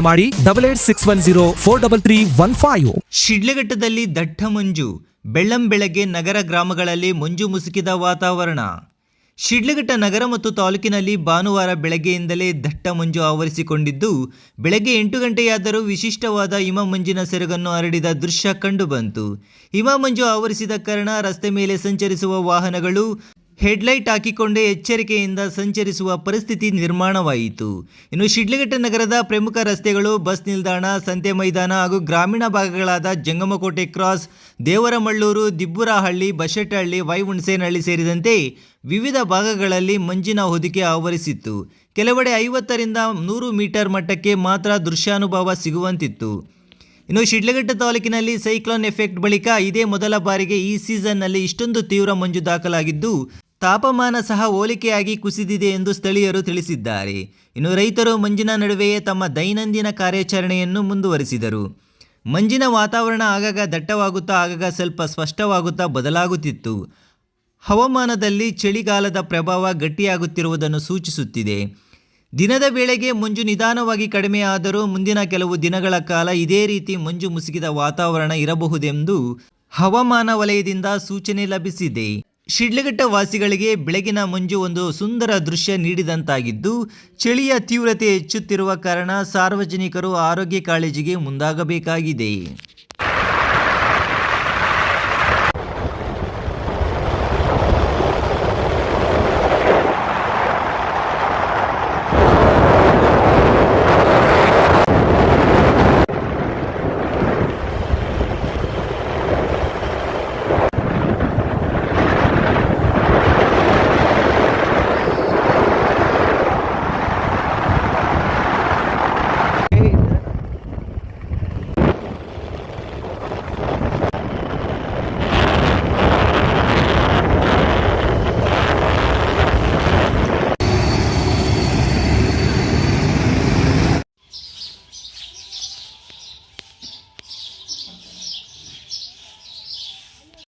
ಮಾಡಿ double eight six one zero four double three one five ಶಿಡ್ಲಘಟ್ಟದಲ್ಲಿ ದಟ್ಟ ಮಂಜು, ಬೆಳ್ಳಂ ಬೆಳಗ್ಗೆ ನಗರ ಗ್ರಾಮಗಳಲ್ಲಿ ಮಂಜು ಮುಸುಕಿದ ವಾತಾವರಣ. ಶಿಡ್ಲಘಟ್ಟ ನಗರ ಮತ್ತು ತಾಲೂಕಿನಲ್ಲಿ ಭಾನುವಾರ ಬೆಳಗ್ಗೆಯಿಂದಲೇ ದಟ್ಟ ಮಂಜು ಆವರಿಸಿಕೊಂಡಿದ್ದು, ಬೆಳಗ್ಗೆ ಎಂಟು ಗಂಟೆಯಾದರೂ ವಿಶಿಷ್ಟವಾದ ಹಿಮ ಮಂಜಿನ ಸೆರಗನ್ನು ಹರಡಿದ ದೃಶ್ಯ ಕಂಡುಬಂತು. ಹಿಮ ಮಂಜು ಆವರಿಸಿದ ಕಾರಣ ರಸ್ತೆ ಮೇಲೆ ಸಂಚರಿಸುವ ವಾಹನಗಳು ಹೆಡ್ಲೈಟ್ ಹಾಕಿಕೊಂಡೇ ಎಚ್ಚರಿಕೆಯಿಂದ ಸಂಚರಿಸುವ ಪರಿಸ್ಥಿತಿ ನಿರ್ಮಾಣವಾಯಿತು. ಇನ್ನು ಶಿಡ್ಲಘಟ್ಟ ನಗರದ ಪ್ರಮುಖ ರಸ್ತೆಗಳು, ಬಸ್ ನಿಲ್ದಾಣ, ಸಂತೆ ಮೈದಾನ ಹಾಗೂ ಗ್ರಾಮೀಣ ಭಾಗಗಳಾದ ಜಂಗಮಕೋಟೆ ಕ್ರಾಸ್, ದೇವರಮಳ್ಳೂರು, ದಿಬ್ಬುರಹಳ್ಳಿ ಬಶೆಟ್ಟಹಳ್ಳಿ ವೈಹುಣಸೇನಹಳ್ಳಿ ಸೇರಿದಂತೆ ವಿವಿಧ ಭಾಗಗಳಲ್ಲಿ ಮಂಜಿನ ಹೊದಿಕೆ ಆವರಿಸಿತ್ತು. ಕೆಲವೆಡೆ ಐವತ್ತರಿಂದ ನೂರು ಮೀಟರ್ ಮಟ್ಟಕ್ಕೆ ಮಾತ್ರ ದೃಶ್ಯಾನುಭವ ಸಿಗುವಂತಿತ್ತು. ಇನ್ನು ಶಿಡ್ಲಘಟ್ಟ ತಾಲೂಕಿನಲ್ಲಿ ಸೈಕ್ಲೋನ್ ಎಫೆಕ್ಟ್ ಬಳಿಕ ಇದೇ ಮೊದಲ ಬಾರಿಗೆ ಈ ಸೀಸನ್ನಲ್ಲಿ ಇಷ್ಟೊಂದು ತೀವ್ರ ಮಂಜು ದಾಖಲಾಗಿದ್ದು ತಾಪಮಾನ ಸಹ ಹೋಲಿಕೆಯಾಗಿ ಕುಸಿದಿದೆ ಎಂದು ಸ್ಥಳೀಯರು ತಿಳಿಸಿದ್ದಾರೆ. ಇನ್ನು ರೈತರು ಮಂಜಿನ ನಡುವೆಯೇ ತಮ್ಮ ದೈನಂದಿನ ಕಾರ್ಯಾಚರಣೆಯನ್ನು ಮುಂದುವರಿಸಿದರು. ಮಂಜಿನ ವಾತಾವರಣ ಆಗಾಗ ದಟ್ಟವಾಗುತ್ತಾ ಆಗಾಗ ಸ್ವಲ್ಪ ಸ್ಪಷ್ಟವಾಗುತ್ತಾ ಬದಲಾಗುತ್ತಿತ್ತು. ಹವಾಮಾನದಲ್ಲಿ ಚಳಿಗಾಲದ ಪ್ರಭಾವ ಗಟ್ಟಿಯಾಗುತ್ತಿರುವುದನ್ನು ಸೂಚಿಸುತ್ತಿದೆ. ದಿನದ ವೇಳೆಗೆ ಮಂಜು ನಿಧಾನವಾಗಿ ಕಡಿಮೆಯಾದರೂ ಮುಂದಿನ ಕೆಲವು ದಿನಗಳ ಕಾಲ ಇದೇ ರೀತಿ ಮಂಜು ಮುಸುಕಿದ ವಾತಾವರಣ ಇರಬಹುದೆಂದು ಹವಾಮಾನ ವಲಯದಿಂದ ಸೂಚನೆ ಲಭಿಸಿದೆ. ಶಿಡ್ಲಘಟ್ಟ ವಾಸಿಗಳಿಗೆ ಬೆಳಗಿನ ಮಂಜು ಒಂದು ಸುಂದರ ದೃಶ್ಯ ನೀಡಿದಂತಾಗಿದ್ದು, ಚಳಿಯ ತೀವ್ರತೆ ಹೆಚ್ಚುತ್ತಿರುವ ಕಾರಣ ಸಾರ್ವಜನಿಕರು ಆರೋಗ್ಯ ಕಾಳಜಿಗೆ ಮುಂದಾಗಬೇಕಾಗಿದೆ.